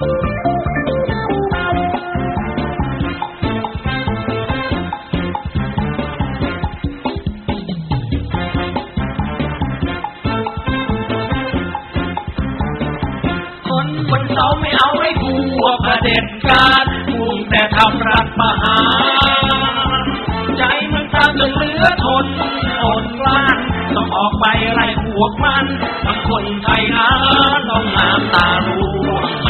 คนเสาไม่เอาไอ้กูวประเด็นการมุงแต่ทำรัฐปหาใจมันตามจนเลือทนอดกลั้นต้องออกไปไล่พวกมันทั้งคนไทยนะต้องน้ำตาร่วง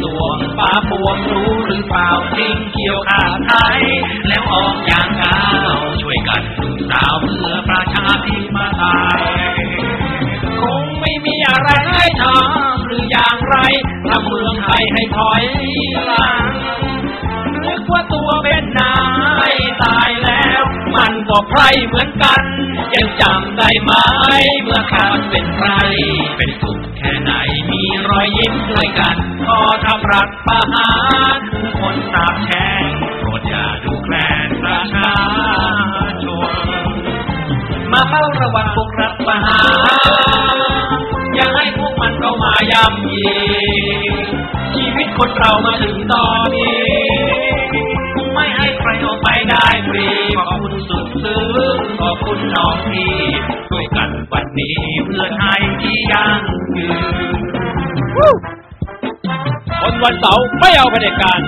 สวงฟ้าปวงรู้หรือเปล่าทิ้งเกี่ยวขาไทยแล้วออกอย่างก้าวช่วยกันสืสาวเพื่อประชาธิปไตยคงไม่มีอะไรให้ทำหรืออย่างไรทำเมืองไทยให้ถอยหลังนึกว่าตัวเป็นนายตายแล้ว มันก็ใครเหมือนกัน ยังจำได้ไหมเมื่อข้าเป็นใครเป็นสุข ไหนมีรอยยิ้มด้วยกัน พอทำรักประหารคนตาบแช่งโปรดอย่าดูแคลนประชาชน มาเฝ้าระวังพวกรัฐประหารอย่าให้พวกมันเข้ามายำยีชีวิตคนเรามาถึงตอนนี้ ไม่ให้ใครเอาไปได้ฟรีขอบคุณสุดซึ้งขอบคุณน้องพี่ด้วยกันวันนี้เพื่อไทยที่ยัง คนวันเสาร์ไม่เอาเผด็จการ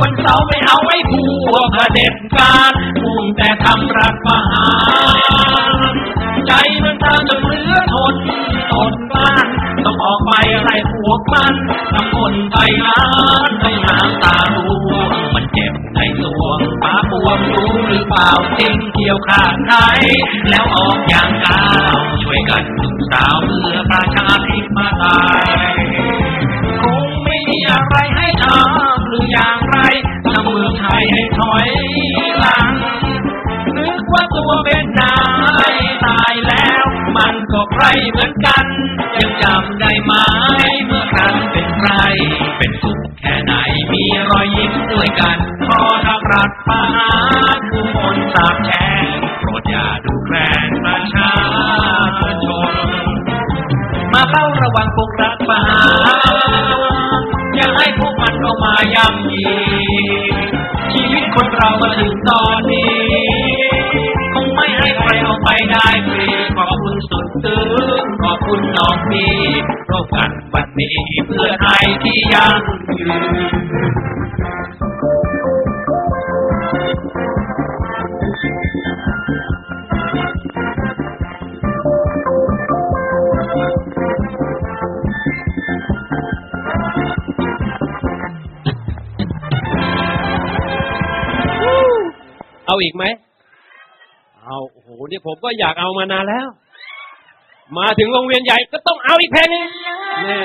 วันเสาร์ไม่เอาไอ้ผู้เด็จการ แต่ทำรักมรหาใจมันตามจนเหลือทนทนบ้านต้องออกไปอะไล่พวกมันทั้งคนไปล้านทั้งหาำตาดวงมันเจ็บในสวงปาปวงรู้หรือเปล่าสิงเกี่ยวขาดไหน แล้วออกอย่างกาวช่วยกันสาวเพื่อประชาธิปไตยคงไม่มีอะไรให้ทำหรืออย่างไรทำเมืองไทยให้ถอย ก็ใครเหมือนกัน ยังจำได้ไหมเมื่อครั้งเป็นใคร เป็นสุขแค่ไหนมีรอยยิ้มด้วยกันพอทักรักปาผู้คนสาบแช่งโปรดอย่าดูแคลนประชาชนมาเฝ้าระวังพวกรักปาอย่าให้พวกมันออกมาย่ำยีชีวิตคนเรามาถึงตอนนี้ คุณน้องพี่ร่วมกันวันนี้เพื่อไทยที่ยั่งยืนเอาอีกไหม เอา โอ้โหเนี่ยผมก็อยากเอามานานแล้ว มาถึงโรงเรียนใหญ่ก็ต้องเอาอีกเพลงนึงแน่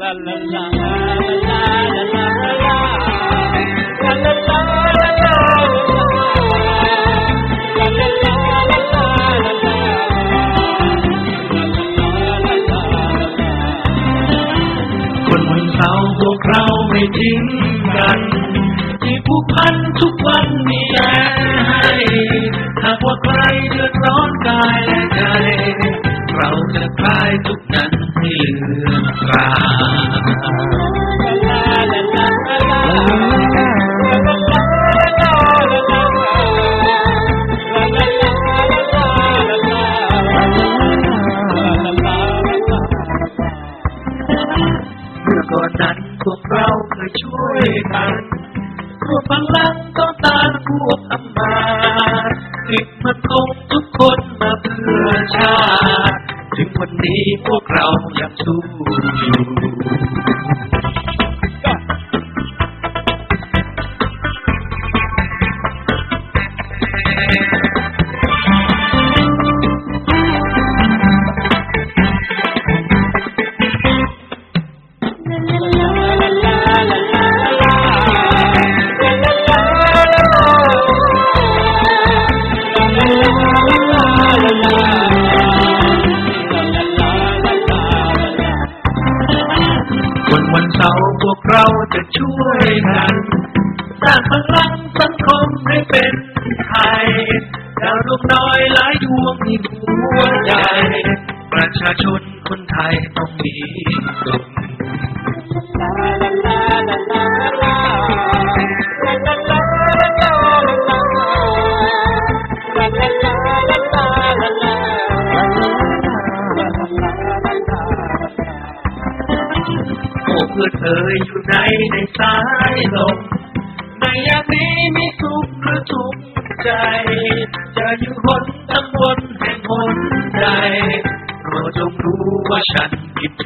ลาลาลาลาลาลาลาลาลา คนบนเสาพวกเราไม่ทิ้งกัน ที่ผูกพันทุกวันมีแลให้หากว่าใครเดือดร้อนกายและใจ เราจะคลายทุกนั้นให้เลือนรางเพลังต้องตานพวกอำมาตย์ติดมันคงทุกคนมาเพื่อชาติ ถึงวันนี้พวกเรายังสู้อยู่ อ้เพื่ออยู่ในในสายลมในยามนี้มีสุขหรือทุกข์ใจ จะอยู่หนตำบนแห่งหนใจโปรดจงรู้ว่าฉันคิดถึงใจ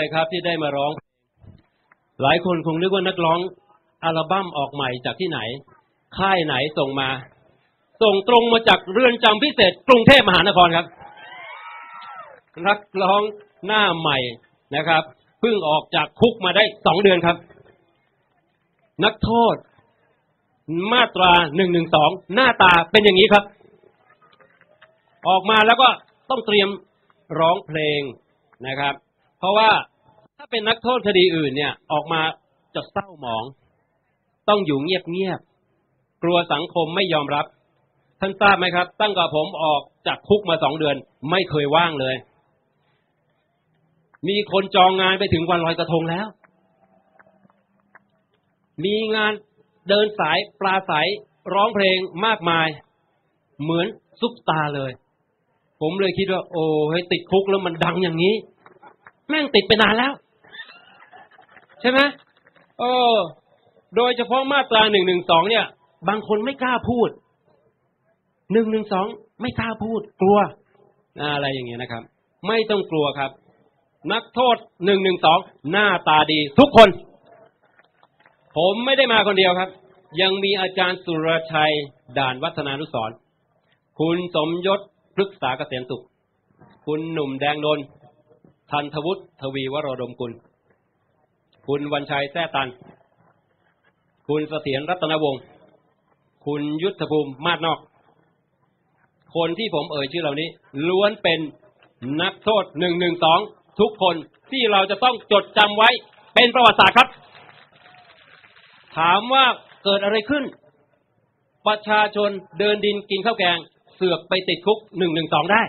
เลยครับที่ได้มาร้อง หลายคนคงนึกว่านักร้องอัลบั้มออกใหม่จากที่ไหน ค่ายไหนส่งมา ส่งตรงมาจากเรือนจำพิเศษกรุงเทพมหานครครับ นักร้องหน้าใหม่นะครับเพิ่งออกจากคุกมาได้สองเดือนครับ นักโทษ มาตราหนึ่งหนึ่งสองหน้าตาเป็นอย่างนี้ครับ ออกมาแล้วก็ต้องเตรียมร้องเพลงนะครับ เพราะว่าถ้าเป็นนักโทษคดีอื่นเนี่ย ออกมาจะเศร้าหมอง ต้องอยู่เงียบๆกลัวสังคมไม่ยอมรับ ท่านทราบไหมครับ ตั้งแต่ผมออกจากคุกมาสองเดือน ไม่เคยว่างเลย มีคนจองงานไปถึงวันลอยกระทงแล้ว มีงานเดินสายปลาใสร้องเพลงมากมาย เหมือนซุปตาเลย ผมเลยคิดว่า โอ้ยติดคุกแล้วมันดังอย่างนี้ แม่งติดไปนานแล้ว ใช่ไหมเออ โดยเฉพาะมาตราหนึ่งหนึ่งสองเนี่ย บางคนไม่กล้าพูดหนึ่งหนึ่งสองไม่กล้าพูด กลัว อะไรอย่างเงี้ยนะครับ ไม่ต้องกลัวครับ นักโทษหนึ่งหนึ่งสองหน้าตาดี ทุกคน ผมไม่ได้มาคนเดียวครับ ยังมีอาจารย์สุรชัย ด่านวัฒนานุสรณ์คุณสมยศพฤกษาเกษมสุข คุณหนุ่มแดงนนท์ ทันทวุฒิทวีวโรดมกุล คุณวันชัยแท้ตัน คุณเสถียรรัตนวงศ์ คุณยุทธภูมิมาดนอก คนที่ผมเอ่ยชื่อเหล่านี้ ล้วนเป็นนักโทษหนึ่งหนึ่งสองทุกคนที่เราจะต้องจดจำไว้เป็นประวัติศาสตร์ครับ ถามว่าเกิดอะไรขึ้น ประชาชนเดินดินกินข้าวแกง เสือกไปติดคุกหนึ่งหนึ่งสองได้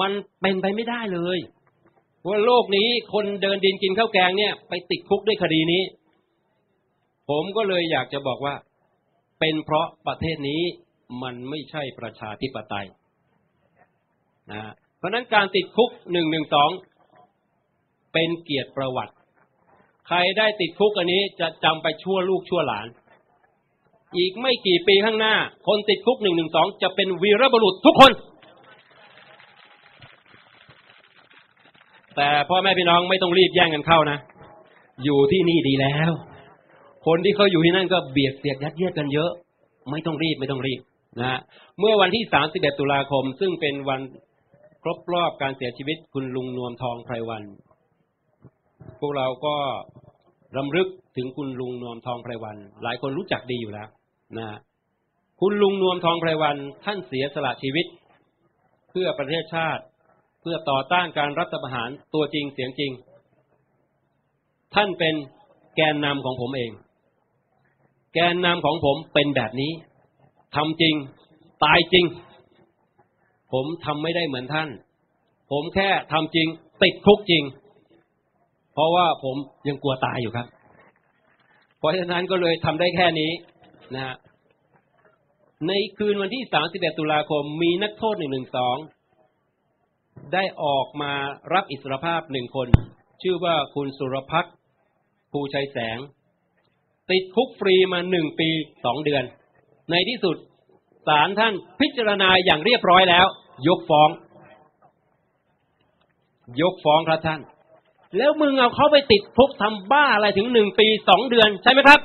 มันเป็นไปไม่ได้เลยว่าโลกนี้คนเดินดินกินข้าวแกงเนี่ย ไปติดคุกด้วยคดีนี้ ผมก็เลยอยากจะบอกว่า เป็นเพราะประเทศนี้มันไม่ใช่ประชาธิปไตยนะเพราะนั้นการติดคุกหนึ่งหนึ่งสองเป็นเกียรติประวัติ ใครได้ติดคุกอันนี้จะจำไปชั่วลูกชั่วหลาน อีกไม่กี่ปีข้างหน้า คนติดคุกหนึ่งหนึ่งสองจะเป็นวีรบุรุษทุกคน แต่พ่อแม่พี่น้องไม่ต้องรีบแย่งกันเข้านะ อยู่ที่นี่ดีแล้ว คนที่เขาอยู่ที่นั่นก็เบียดเสียดยัดเยียดกันเยอะ ไม่ต้องรีบไม่ต้องรีบนะเมื่อวันที่ 31 ตุลาคม ซึ่งเป็นวันครบรอบการเสียชีวิตคุณลุงนวมทองไพรวัน พวกเราก็รำลึกถึงคุณลุงนวมทองไพรวัน หลายคนรู้จักดีอยู่แล้วนะฮะคุณลุงนวมทองไพรวันท่านเสียสละชีวิต เพื่อประเทศชาติ เพื่อต่อต้านการรัฐประหารตัวจริงเสียงจริง ท่านเป็นแกนนำของผมเอง แกนนำของผมเป็นแบบนี้ทำจริง ตายจริง ผมทำไม่ได้เหมือนท่าน ผมแค่ทำจริง ติดคุกจริง เพราะว่าผมยังกลัวตายอยู่ครับ เพราะฉะนั้นก็เลยทำได้แค่นี้นะฮะในคืนวันที่ 31 ตุลาคม มีนักโทษ 112 ได้ออกมารับอิสรภาพหนึ่งคน ชื่อว่าคุณสุรพัฒน์ภูชัยแสง ติดคุกฟรีมาหนึ่งปีสองเดือน ในที่สุดศาลท่านพิจารณาอย่างเรียบร้อยแล้ว ยกฟ้อง ยกฟ้องครับท่าน แล้วมึงเอาเขาไปติดคุกทำบ้าอะไรถึงหนึ่งปีสองเดือนใช่ไหมครับ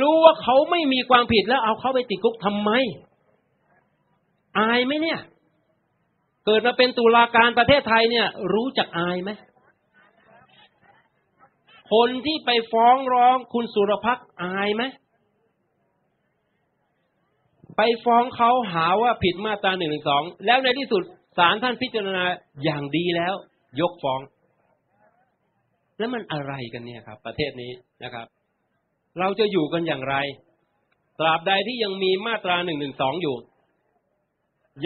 รู้ว่าเขาไม่มีความผิดแล้วเอาเขาไปติดคุกทำไม อายไหมเนี่ย กิดมาเป็นตุลาการประเทศไทยเนี่ย รู้จักอายไหมคนที่ไปฟ้องร้องคุณสุรพักอายไหมไปฟ้องเขาหาว่าผิดมาตราหนึ่งหนึ่งสองแล้วในที่สุดศาลท่านพิจารณาอย่างดีแล้ว ยกฟ้อง แล้วมันอะไรกันเนี่ยครับ ประเทศนี้นะครับ เราจะอยู่กันอย่างไร ตราบใดที่ยังมีมาตราหนึ่งหนึ่งสองอยู่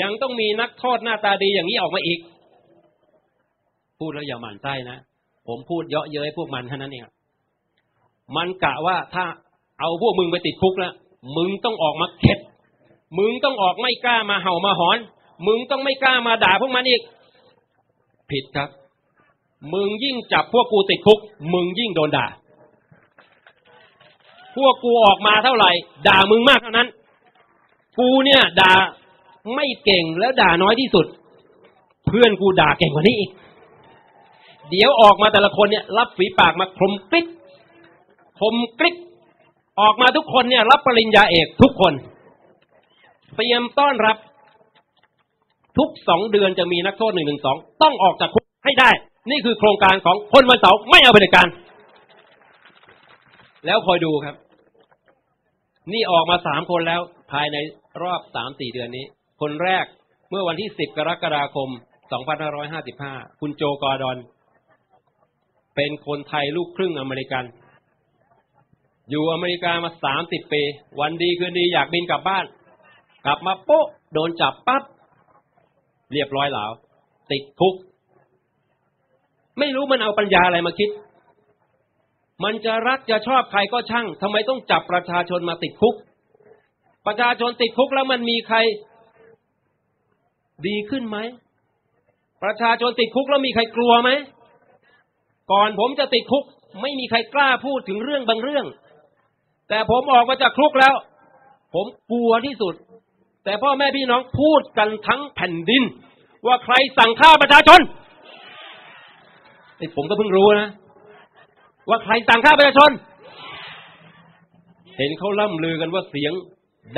ยังต้องมีนักโทษหน้าตาดีอย่างนี้ออกมาอีก พูดแล้วอย่าหมั่นไส้นะ ผมพูดเยาะเย้ยพวกมันเท่านั้นเองมันกะว่าถ้าเอาพวกมึงไปติดคุกแล้วมึงต้องออกมาเข็ด มึงต้องออกไม่กล้ามาเห่ามาหอน มึงต้องไม่กล้ามาด่าพวกมันอีก ผิดครับ มึงยิ่งจับพวกกูติดคุก มึงยิ่งโดนด่า พวกกูออกมาเท่าไหร่ ด่ามึงมากเท่านั้น กูเนี่ยด่า ไม่เก่งแล้วด่าน้อยที่สุด เพื่อนกูด่าเก่งกว่านี้อีกเดี๋ยวออกมาแต่ละคนเนี่ยรับฝีปากมาคมกริบคมกริบออกมาทุกคนเนี่ย รับปริญญาเอกทุกคนเตรียมต้อนรับ ทุกสองเดือนจะมีนักโทษหนึ่งหนึ่งสองต้องออกจากคุกให้ได้ นี่คือโครงการของคนวันเสาร์ไม่เอาเผด็จการ แล้วคอยดูครับ นี่ออกมาสามคนแล้วภายในรอบสามสี่เดือนนี้ คนแรกเมื่อวันที่สิบกรกฎาคมสองพันห้าร้อยห้าสิบห้าคุณโจกอร์ดอน เป็นคนไทยลูกครึ่งอเมริกัน อยู่อเมริกามาสามสิบปี วันดีคืนดีอยากบินกลับบ้าน กลับมาโป๊ะ โดนจับปั๊บ เรียบร้อยแล้ว ติดคุก ไม่รู้มันเอาปัญญาอะไรมาคิด มันจะรักจะชอบใครก็ช่างทำไมต้องจับประชาชนมาติดคุก ประชาชนติดคุกแล้วมันมีใคร ดีขึ้นไหม ประชาชนติดคุกแล้วมีใครกลัวไหม ก่อนผมจะติดคุก ไม่มีใครกล้าพูดถึงเรื่องบางเรื่อง แต่ผมออกมาจากคุกแล้ว ผมกลัวที่สุด แต่พ่อแม่พี่น้องพูดกันทั้งแผ่นดิน ว่าใครสั่งฆ่าประชาชนไอ้ผมก็เพิ่งรู้นะ ว่าใครสั่งฆ่าประชาชน เห็นเขาล่ำลือกันว่าเสียง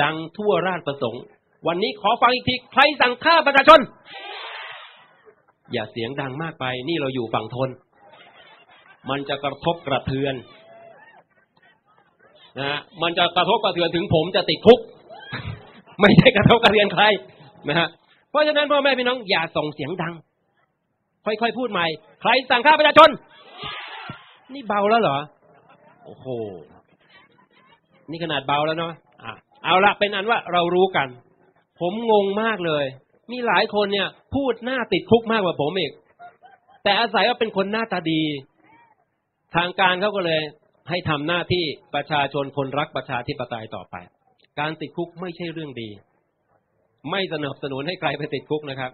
ดังทั่วราชประสงค์ วันนี้ขอฟังอีกทีใครสั่งฆ่าประชาชน อย่าเสียงดังมากไป นี่เราอยู่ฝั่งทน มันจะกระทบกระเทือนนะฮะมันจะกระทบกระเทือนถึงผมจะติดคุก ไม่ใช่กระทบกระเทือนใครนะฮะเพราะฉะนั้นพ่อแม่พี่น้องอย่าส่งเสียงดัง ค่อยๆพูดใหม่ ใครสั่งฆ่าประชาชน นี่เบาแล้วเหรอ โอ้โห นี่ขนาดเบาแล้วเนาะอะเอาละเป็นอันว่าเรารู้กัน ผมงงมากเลย มีหลายคนเนี่ย พูดหน้าติดคุกมากกว่าผมอีก แต่อาศัยว่าเป็นคนหน้าตาดี ทางการเขาก็เลยให้ทำหน้าที่ประชาชนคนรักประชาธิปไตยต่อไป การติดคุกไม่ใช่เรื่องดี ไม่สนับสนุนให้ใครไปติดคุกนะครับ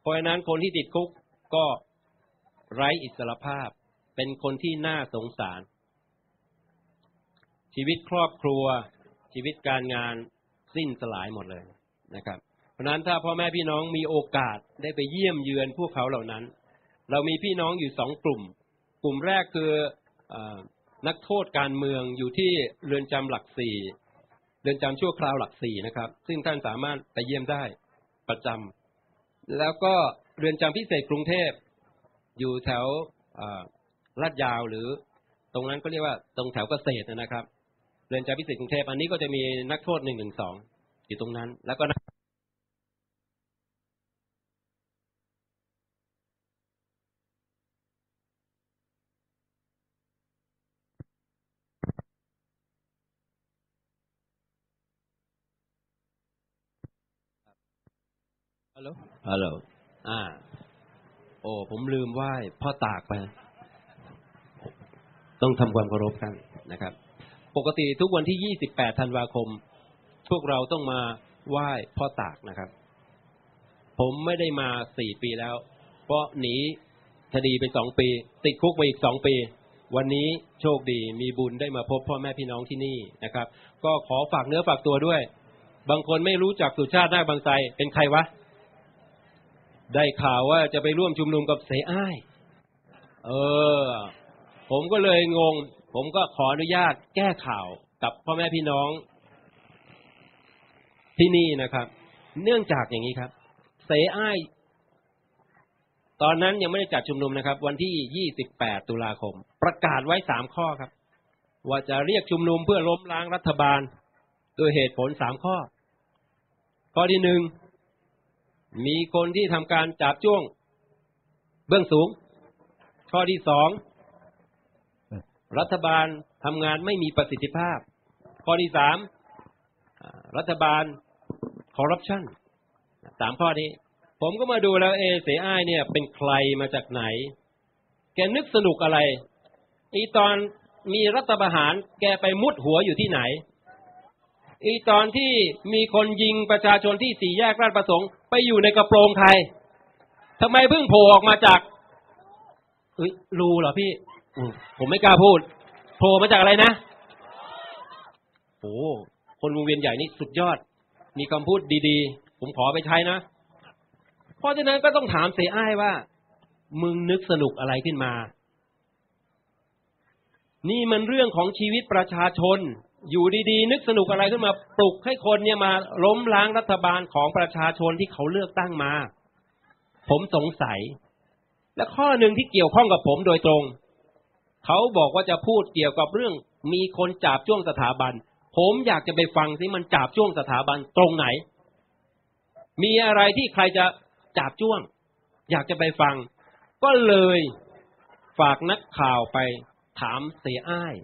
เพราะฉะนั้นคนที่ติดคุกก็ไร้อิสรภาพ เป็นคนที่น่าสงสาร ชีวิตครอบครัว ชีวิตการงานสิ้นสลายหมดเลย นะครับ เพราะนั้นถ้าพ่อแม่พี่น้องมีโอกาสได้ไปเยี่ยมเยือนพวกเขาเหล่านั้น เรามีพี่น้องอยู่สองกลุ่ม กลุ่มแรกคือออนักโทษการเมืองอยู่ที่เรือนจำหลักสี่เรือนจำชั่วคราวหลักสี่นะครับ ซึ่งท่านสามารถไปเยี่ยมได้ประจำแล้วก็เรือนจำพิเศษกรุงเทพอยู่แถวลาดยาวหรือตรงนั้นก็เรียกว่าตรงแถวเกษตรนะครับ เรือนจำพิเศษกรุงเทพอันนี้ก็จะมีนักโทษหนึ่งหนึ่งสอง อยู่ตรงนั้น แล้วก็ฮัลโหลฮัลโหลอ่า โอ้ผมลืมไหว้พ่อตากไป ต้องทำความเคารพกันนะครับ ปกติทุกวันที่ 28 ธันวาคม พวกเราต้องมาไหว้พ่อตากนะครับ ผมไม่ได้มาสี่ปีแล้ว เพราะหนีคดีไปสองปี ติดคุกไปอีกสองปี วันนี้โชคดีมีบุญได้มาพบพ่อแม่พี่น้องที่นี่นะครับ ก็ขอฝากเนื้อฝากตัวด้วย บางคนไม่รู้จักสุชาตินาคบางไทเป็นใครวะ ได้ข่าวว่าจะไปร่วมชุมนุมกับเสอ้ายเออ ผมก็เลยงง ผมก็ขออนุญาตแก้ข่าวกับพ่อแม่พี่น้อง ที่นี่นะครับ เนื่องจากอย่างนี้ครับ เสอ้าย ตอนนั้นยังไม่ได้จัดชุมนุมนะครับ วันที่ 28 ตุลาคม ประกาศไว้สามข้อครับ ว่าจะเรียกชุมนุมเพื่อล้มล้างรัฐบาลด้วยเหตุผลสามข้อ ข้อที่หนึ่งมีคนที่ทำการจับจ้วง เบื้องสูง ข้อที่สองรัฐบาลทำงานไม่มีประสิทธิภาพ ข้อที่สามรัฐบาล คอร์รัปชันสามข้อนี้ ผมก็มาดูแล้วเอเสอ้ายเนี่ย เป็นใครมาจากไหน แกนึกสนุกอะไรอีตอนมีรัฐประหาร แกไปมุดหัวอยู่ที่ไหน อีตอนที่มีคนยิงประชาชนที่สี่แยกราชประสงค์ไปอยู่ในกระโปรงใครทำไมเพิ่งโผล่ออกมาจากเอ้ยรูเหรอพี่ผมไม่กล้าพูดโผล่มาจากอะไรนะโอ้คนวงเวียนใหญ่นี่สุดยอด มีคำพูดดี ๆ ผมขอไปใช้นะ เพราะฉะนั้นก็ต้องถามเสียอ้ายว่า มึงนึกสนุกอะไรขึ้นมา นี่มันเรื่องของชีวิตประชาชน อยู่ดีๆ นึกสนุกอะไรขึ้นมา ปลุกให้คนเนี่ยมาล้มล้างรัฐบาลของประชาชนที่เขาเลือกตั้งมา ผมสงสัย และข้อหนึ่งที่เกี่ยวข้องกับผมโดยตรง เขาบอกว่าจะพูดเกี่ยวกับเรื่องมีคนจับจ้วงสถาบัน ผมอยากจะไปฟังสิมันจับจ้วงสถาบันตรงไหน มีอะไรที่ใครจะจับจ้วง อยากจะไปฟัง ก็เลยฝากนักข่าวไปถามเสียอ้าย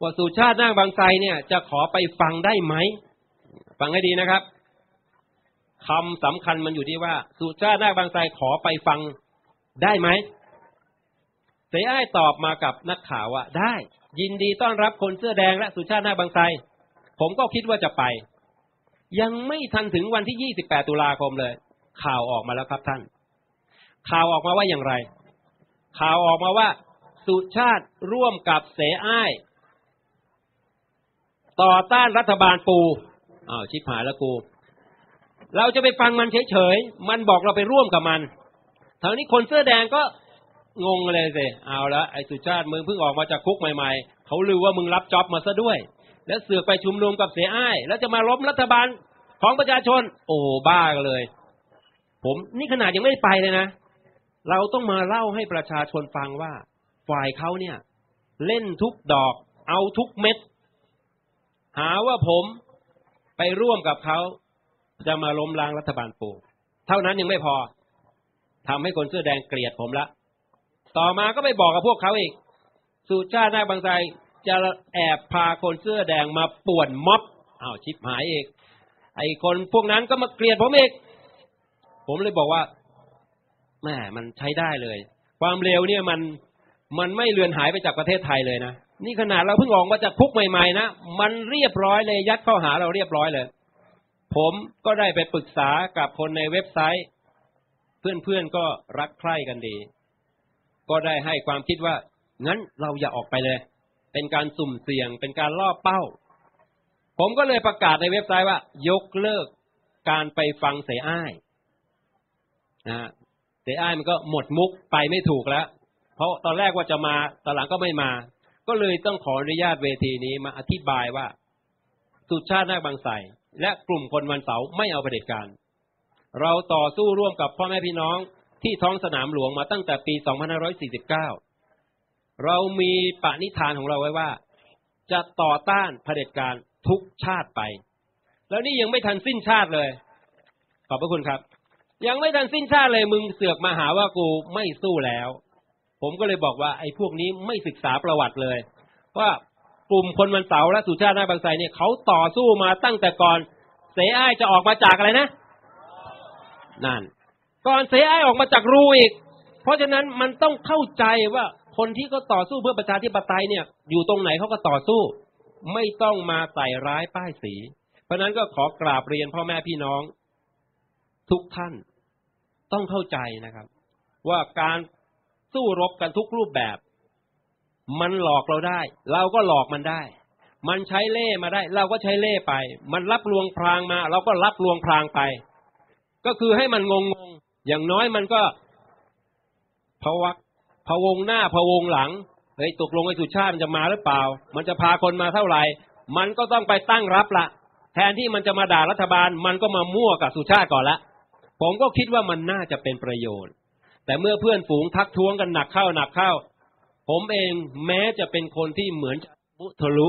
ว่าสุชาตินาคบางไทรเนี่ย จะขอไปฟังได้ไหม ฟังให้ดีนะครับคำสำคัญมันอยู่ที่ว่า สุชาตินาคบางไทรขอไปฟังได้ไหมเสียอ้ายตอบมากับนักข่าวว่าได้ ยินดีต้อนรับคนเสื้อแดงและสุชาตินาคบางไทร ผมก็คิดว่าจะไป ยังไม่ทันถึงวันที่ 28 ตุลาคมเลย ข่าวออกมาแล้วครับท่าน ข่าวออกมาว่าอย่างไร ข่าวออกมาว่า สุชาติร่วมกับเสอ้าย ต่อต้านรัฐบาลปูอ้าวชิบหายแล้วกู เราจะไปฟังมันเฉยๆ มันบอกเราไปร่วมกับมันทางนี้คนเสื้อแดงก็งงเลยสิ เอาละไอ้สุชาติมึงเพิ่งออกมาจากคุกใหม่ๆ เขาลือว่ามึงรับจ็อบมาซะด้วย แล้วเสือกไปชุมนุมกับเสียอ้าย แล้วจะมาล้มรัฐบาลของประชาชน โอ้บ้ากันเลย ผมนี่ขนาดยังไม่ไปเลยนะ เราต้องมาเล่าให้ประชาชนฟังว่า ฝ่ายเขาเนี่ย เล่นทุกดอก เอาทุกเม็ด หาว่าผมไปร่วมกับเขาจะมาล้มล้างรัฐบาลปูเท่านั้นยังไม่พอทำให้คนเสื้อแดงเกลียดผมละ ต่อมาก็ไปบอกกับพวกเขาอีก สุชาตินาคบางไท จะแอบพาคนเสื้อแดงมาป่วนม็อบอ้าวชิบหายอีกไอ้คนพวกนั้นก็มาเกลียดผมอีกผมเลยบอกว่าแหม่มันใช้ได้เลย ความเร็วเนี่ยมันมันไม่เลือนหายไปจากประเทศไทยเลยนะนี่ขนาดเราเพิ่งออกมาจากคุกใหม่ๆนะมันเรียบร้อยเลยยัดเข้าหาเราเรียบร้อยเลย ผมก็ได้ไปปรึกษากับคนในเว็บไซต์ เพื่อนๆก็รักใคร่กันดี ก็ได้ให้ความคิดว่างั้นเราอย่าออกไปเลย เป็นการสุ่มเสี่ยง เป็นการล่อเป้า ผมก็เลยประกาศในเว็บไซต์ว่า ยกเลิกการไปฟังเสียอ้ายนะเสียอ้ายมันก็หมดมุกไปไม่ถูกแล้ว เพราะตอนแรกว่าจะมาตอนหลังก็ไม่มา ก็เลยต้องขออนุญาตเวทีนี้มาอธิบายว่า สุชาตินาคบางไทรและกลุ่มคนวันเสาร์ไม่เอาประเด็จการ เราต่อสู้ร่วมกับพ่อแม่พี่น้องที่ท้องสนามหลวงมาตั้งแต่ปี 2549 เรามีปณิธานของเราไว้ว่า จะต่อต้านเผด็จการทุกชาติไป แล้วนี่ยังไม่ทันสิ้นชาติเลย ขอบพระคุณครับ ยังไม่ทันสิ้นชาติเลยมึงเสือกมาหาว่ากูไม่สู้แล้ว ผมก็เลยบอกว่าไอ้พวกนี้ไม่ศึกษาประวัติเลย ว่ากลุ่มคนวันเสาร์และสุชาตินาบางไทรเนี่ยเขาต่อสู้มาตั้งแต่ก่อนเสอ้ายจะออกมาจากอะไรนะ นั่น ก่อนเสอ้ายออกมาจากรูอีก เพราะฉะนั้นมันต้องเข้าใจว่า คนที่เขาต่อสู้เพื่อประชาธิปไตยเนี่ย อยู่ตรงไหนเขาก็ต่อสู้ ไม่ต้องมาใส่ร้ายป้ายสี เพราะนั้นก็ขอกราบเรียนพ่อแม่พี่น้อง ทุกท่านต้องเข้าใจนะครับ ว่าการสู้รบกันทุกรูปแบบ มันหลอกเราได้ เราก็หลอกมันได้ มันใช้เล่มาได้ เราก็ใช้เล่ไป มันรับลวงพรางมา เราก็รับลวงพรางไป ก็คือให้มันงงงๆอย่างน้อยมันก็พวัก พะวงหน้าพะวงหลังเฮ้ยตกลงไอ้สุชาติมันจะมาหรือเปล่า มันจะพาคนมาเท่าไหร่ มันก็ต้องไปตั้งรับละแทนที่มันจะมาด่ารัฐบาล มันก็มามั่วกับสุชาติก่อนละ ผมก็คิดว่ามันน่าจะเป็นประโยชน์ แต่เมื่อเพื่อนฝูงทักท้วงกันหนักเข้าหนักเข้า ผมเองแม้จะเป็นคนที่เหมือนจะมุทะลุ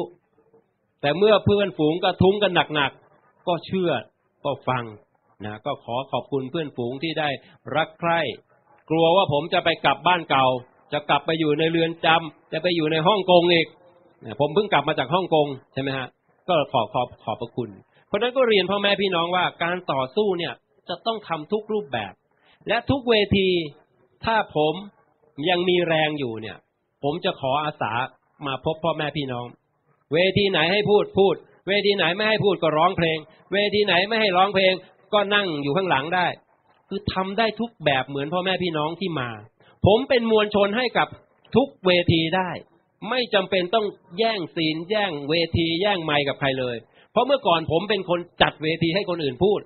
แต่เมื่อเพื่อนฝูงกระทุ้งกันหนักๆก็เชื่อก็ฟังนะก็ขอขอบคุณเพื่อนฝูงที่ได้รักใคร่ กลัวว่าผมจะไปกลับบ้านเก่า จะกลับไปอยู่ในเรือนจำจะไปอยู่ในฮ่องกงอีกผมเพิ่งกลับมาจากฮ่องกงใช่ไหมฮะก็ขอขอบขอบพระคุณ เพราะนั้นก็เรียนพ่อแม่พี่น้องว่าการต่อสู้เนี่ยจะต้องทำทุกรูปแบบ และทุกเวทีถ้าผมยังมีแรงอยู่เนี่ย ผมจะขออาสามาพบพ่อแม่พี่น้อง เวทีไหนให้พูดพูด เวทีไหนไม่ให้พูดก็ร้องเพลง เวทีไหนไม่ให้ร้องเพลง ก็นั่งอยู่ข้างหลังได้ คือทำได้ทุกแบบเหมือนพ่อแม่พี่น้องที่มา ผมเป็นมวลชนให้กับทุกเวทีได้ ไม่จำเป็นต้องแย่งซีนแย่งเวทีแย่งไมค์กับใครเลย เพราะเมื่อก่อนผมเป็นคนจัดเวทีให้คนอื่นพูด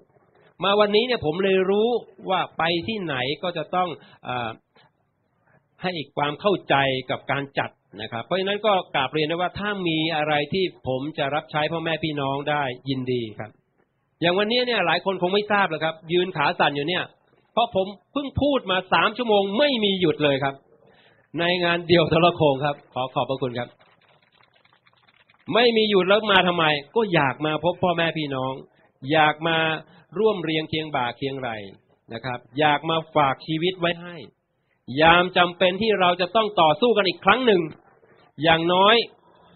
มาวันนี้เนี่ยผมเลยรู้ว่าไปที่ไหนก็จะต้องอให้ความเข้าใจกับการจัดนะครับ เพราะฉะนั้นก็กราบเรียนได้ว่าถ้ามีอะไรที่ผมจะรับใช้พ่อแม่พี่น้องได้ยินดีครับ อย่างวันนี้เนี่ยหลายคนคงไม่ทราบหรอกครับ ยืนขาสั่นอยู่เนี่ย เพราะผมเพิ่งพูดมาสามชั่วโมงไม่มีหยุดเลยครับ ในงานเดียวทรโคงครับ ขอขอบพระคุณครับ ไม่มีหยุดแล้วมาทำไม ก็อยากมาพบพ่อแม่พี่น้อง อยากมาร่วมเรียงเคียงบ่าเคียงไหลนะครับ อยากมาฝากชีวิตไว้ให้ ยามจำเป็นที่เราจะต้องต่อสู้กันอีกครั้งหนึ่ง อย่างน้อย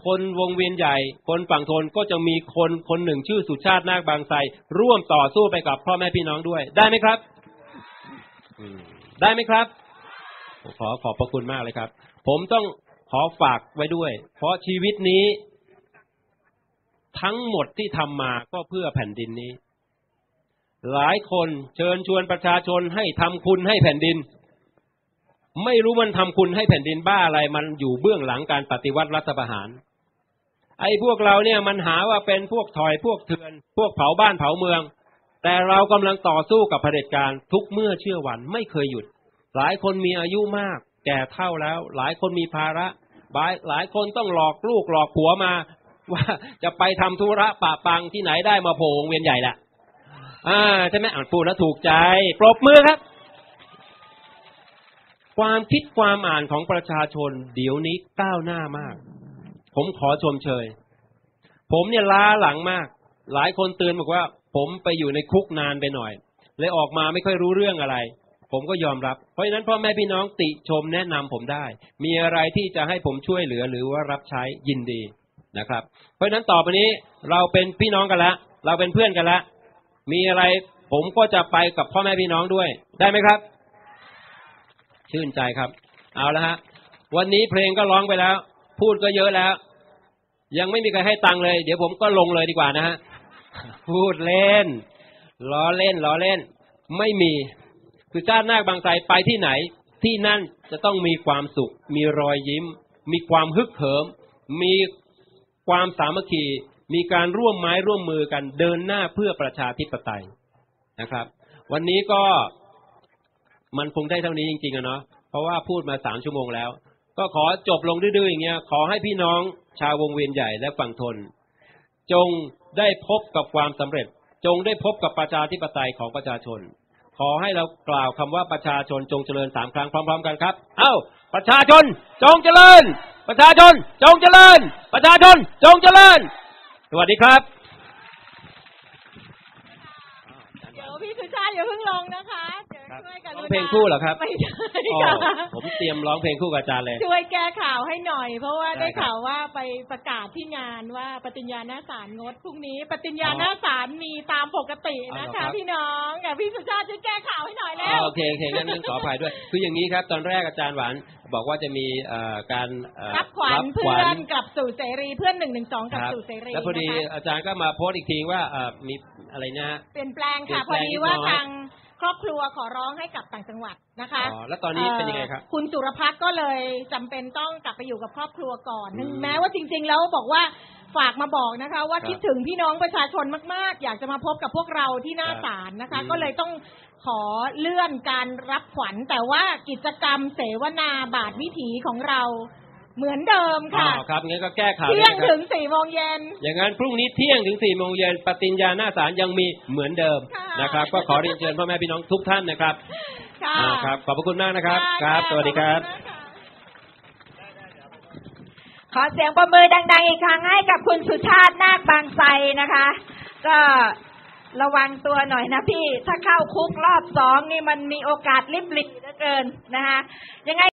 คนวงเวียนใหญ่ คนฝั่งทนก็จะมีคนคนหนึ่งชื่อสุชาตินาคบางไทรร่วมต่อสู้ไปกับพ่อแม่พี่น้องด้วย ได้ไหมครับได้ไหมครับ ขอขอบพระคุณมากเลยครับ ผมต้องขอฝากไว้ด้วย เพราะชีวิตนี้ ทั้งหมดที่ทำมาก็เพื่อแผ่นดินนี้ หลายคนเชิญชวนประชาชนให้ทำคุณให้แผ่นดิน ไม่รู้มันทำคุณให้แผ่นดินบ้าอะไร มันอยู่เบื้องหลังการปฏิวัติรัฐประหาร ไอ้พวกเราเนี่ยมันหาว่าเป็นพวกถอยพวกเถื่อน พวกเผาบ้านเผาเมือง แต่เรากำลังต่อสู้กับเผด็จการทุกเมื่อเชื่อวันไม่เคยหยุด หลายคนมีอายุมาก แก่เท่าแล้ว หลายคนมีภาระหลายหลายคนต้องหลอกลูกหลอกผัวมา ว่าจะไปทำธุระปะปังที่ไหนได้มาโผงเวียนใหญ่แหละอ่าใช่ไหมอ่านพูดแล้วถูกใจ ปรบมือครับ ความคิดความอ่านของประชาชนเดี๋ยวนี้ก้าวหน้ามาก ผมขอชมเชย ผมเนี่ยล้าหลังมาก หลายคนเตือนบอกว่า ผมไปอยู่ในคุกนานไปหน่อยเลยออกมาไม่ค่อยรู้เรื่องอะไร ผมก็ยอมรับ เพราะฉะนั้นพ่อแม่พี่น้องติชมแนะนำผมได้ มีอะไรที่จะให้ผมช่วยเหลือหรือว่ารับใช้ยินดีนะครับ เพราะฉะนั้นต่อไปนี้เราเป็นพี่น้องกันแล้วเราเป็นเพื่อนกันแล้วมีอะไรผมก็จะไปกับพ่อแม่พี่น้องด้วย ได้ไหมครับ ชื่นใจครับ เอาละฮะ วันนี้เพลงก็ร้องไปแล้ว พูดก็เยอะแล้ว ยังไม่มีใครให้ตังค์เลย เดี๋ยวผมก็ลงเลยดีกว่านะฮะพูดเล่นล้อเล่นล้อเล่น ไม่มี คือชาตินาคบางไทรไปที่ไหน ที่นั่นจะต้องมีความสุข มีรอยยิ้ม มีความฮึกเหิม มีความสามัคคี มีการร่วมไม้ร่วมมือกันเดินหน้าเพื่อประชาธิปไตยนะครับ วันนี้ก็มันคงได้เท่านี้จริงๆอะเนาะเพราะว่าพูดมาสามชั่วโมงแล้ว ก็ขอจบลงดื้อๆอย่างเงี้ยขอให้พี่น้อง ชาววงเวียนใหญ่และฝั่งทน จงได้พบกับความสำเร็จ จงได้พบกับประชาธิปไตยของประชาชน ขอให้เรากล่าวคำว่าประชาชนจงเจริญสามครั้งพร้อม ๆ กันครับ เอ้า ประชาชน จงเจริญ ประชาชน จงเจริญ ประชาชน จงเจริญ สวัสดีครับเดี๋ยวพี่สุชาติอย่าเพิ่งลงนะคะ ครับช่วยกันร้องเพลงคู่เหรอครับไม่ใช่อ๋อค่ะผมเตรียมร้องเพลงคู่กับอาจารย์เลย ช่วยแก้ข่าวให้หน่อย เพราะว่าได้ได้ครับข่าวว่าไปประกาศที่งานว่าปฏิญญาหน้าศาลงดพรุ่งนี้ปฏิญญาหน้าศาลมีตามปกตินะเอาเหรอคคะรับพี่น้องค่ะพี่สุชาติช่วยแก้ข่าวให้หน่อยแล้อ๋อวโอเคโอเคงั้นงั้นขออภัยด้วย คืออย่างนี้ครับ ตอนแรกอาจารย์หวานบอกว่าจะมีเอ่อการเอ่อรับขวัญเพื่อนกลับสู่เสรีเพื่อนหนึ่งหนึ่งสองกลับครับสู่เสรีแล้วพอดีนะคะอาจารย์ก็มาโพสต์อีกทีว่าเอ่อมีอะไรนะฮะเปลี่ยนแปลงค่ะเปพลี่อยนแปลงดีว่านิดหน่อยทาง ครอบครัวขอร้องให้กลับต่างจังหวัดนะคะอ๋อแล้วตอนนี้เป็นยังไงครับเอ่อคุณสุรพัฒน์ก็เลยจำเป็นต้องกลับไปอยู่กับครอบครัวก่อนอืมแม้ว่าจริง ๆ แล้วบอกว่าฝากมาบอกนะคะ ว่าครับคิดถึงพี่น้องประชาชนมาก ๆ อยากจะมาพบกับพวกเราที่หน้าครับศาลนะคะอืมก็เลยต้องขอเลื่อนการรับขวัญ แต่ว่ากิจกรรมเสวนาบาทวิถีของเรา เหมือนเดิมอ๋ค่ะอครับงั้นก็แก้ข่าวเที่ยงเลยนะคถึรับงสี่โมงเย็น อย่างนั้นพรุ่งนี้เที่ยงถึงสี่โมงเย็นปฏิญญาหน้าศาลยังมีเหมือนเดิมค่ะนะครับ ก็ขอเรียนเชิญพ่อแม่พี่น้องทุกท่านนะครับค่ะอ่าครับ ขอบพระคุณมากนะครับได้ครับะสวัสดีครับขอณมากค่ะขอเสียงประมือดังๆอีกครั้งให้กับคุณสุชาตินาคบางไทรนะคะ ก็ระวังตัวหน่อยนะพี่ ถ้าเข้าคุกรอบสองนี่มันมีโอกาสลิบหลีเหลือเกินนะคะยังไง